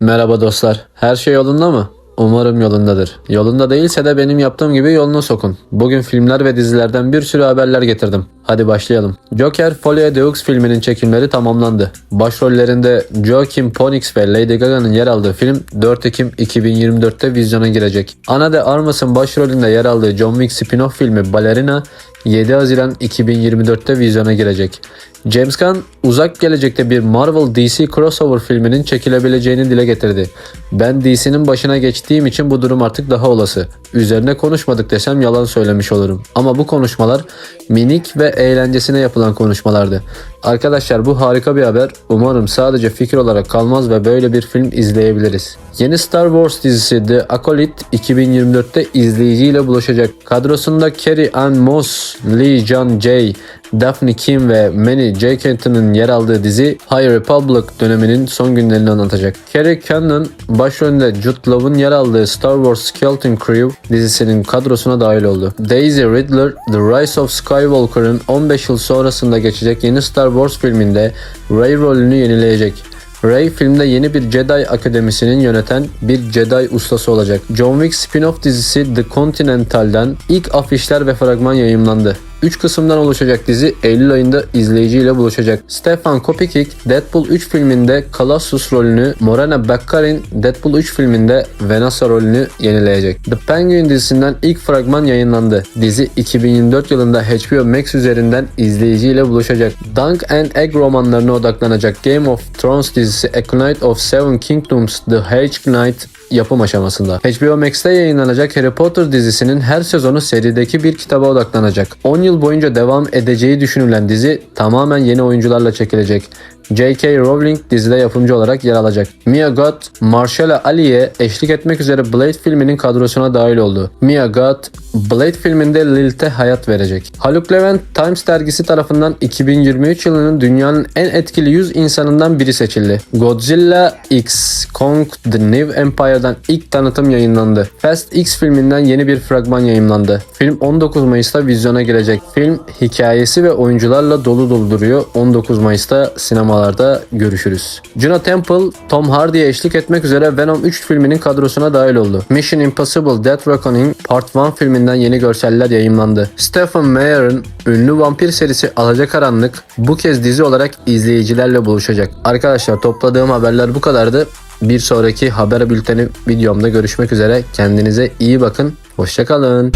Merhaba dostlar. Her şey yolunda mı? Umarım yolundadır. Yolunda değilse de benim yaptığım gibi yoluna sokun. Bugün filmler ve dizilerden bir sürü haberler getirdim. Hadi başlayalım. Joker Folie Deux filminin çekimleri tamamlandı. Başrollerinde Joaquin Phoenix ve Lady Gaga'nın yer aldığı film 4 Ekim 2024'te vizyona girecek. Ana de Armas'ın başrolünde yer aldığı John Wick spin-off filmi Ballerina 7 Haziran 2024'te vizyona girecek. James Gunn uzak gelecekte bir Marvel DC crossover filminin çekilebileceğini dile getirdi. Ben DC'nin başına geçtiğim için bu durum artık daha olası. Üzerine konuşmadık desem yalan söylemiş olurum. Ama bu konuşmalar minik ve eğlencesine yapılan konuşmalardı. Arkadaşlar bu harika bir haber. Umarım sadece fikir olarak kalmaz ve böyle bir film izleyebiliriz. Yeni Star Wars dizisi The Acolyte 2024'te izleyiciyle buluşacak. Kadrosunda Carrie Ann Moss, Lee John Jay, Daphne Kim ve Manny J. Kenton'ın yer aldığı dizi High Republic döneminin son günlerini anlatacak. Carrie Cannon başrolünde Jude Law'un yer aldığı Star Wars Skeleton Crew dizisinin kadrosuna dahil oldu. Daisy Ridler, The Rise of Skywalker'ın 15 yıl sonrasında geçecek yeni Star Wars filminde Rey rolünü yenileyecek. Rey filmde yeni bir Jedi Akademisi'nin yöneten bir Jedi ustası olacak. John Wick spin-off dizisi The Continental'den ilk afişler ve fragman yayımlandı. 3 kısımdan oluşacak dizi Eylül ayında izleyiciyle buluşacak. Stefan Kopikik Deadpool 3 filminde Colossus rolünü, Morena Baccarin Deadpool 3 filminde Vanessa rolünü yenileyecek. The Penguin dizisinden ilk fragman yayınlandı. Dizi 2024 yılında HBO Max üzerinden izleyiciyle buluşacak. Dunk and Egg romanlarına odaklanacak Game of Thrones dizisi A Knight of Seven Kingdoms The Hedge Knight yapım aşamasında. HBO Max'te yayınlanacak Harry Potter dizisinin her sezonu serideki bir kitaba odaklanacak. 10 yıl boyunca devam edeceği düşünülen dizi tamamen yeni oyuncularla çekilecek. J.K. Rowling dizide yapımcı olarak yer alacak. Mia Goth, Marshall Ali'ye eşlik etmek üzere Blade filminin kadrosuna dahil oldu. Mia Goth, Blade filminde Lilith'e hayat verecek. Haluk Levent, Times dergisi tarafından 2023 yılının dünyanın en etkili 100 insanından biri seçildi. Godzilla X Kong The New Empire'dan ilk tanıtım yayınlandı. Fast X filminden yeni bir fragman yayınlandı. Film 19 Mayıs'ta vizyona girecek. Film hikayesi ve oyuncularla dolu dolu duruyor. 19 Mayıs'ta çalışmalarda görüşürüz. Juno Temple, Tom Hardy'ye eşlik etmek üzere Venom 3 filminin kadrosuna dahil oldu. Mission Impossible Death Reckoning Part 1 filminden yeni görseller yayımlandı. Stephen Meyer'ın ünlü vampir serisi Alacakaranlık bu kez dizi olarak izleyicilerle buluşacak. Arkadaşlar topladığım haberler bu kadardı. Bir sonraki haber bülteni videomda görüşmek üzere. Kendinize iyi bakın. Hoşçakalın.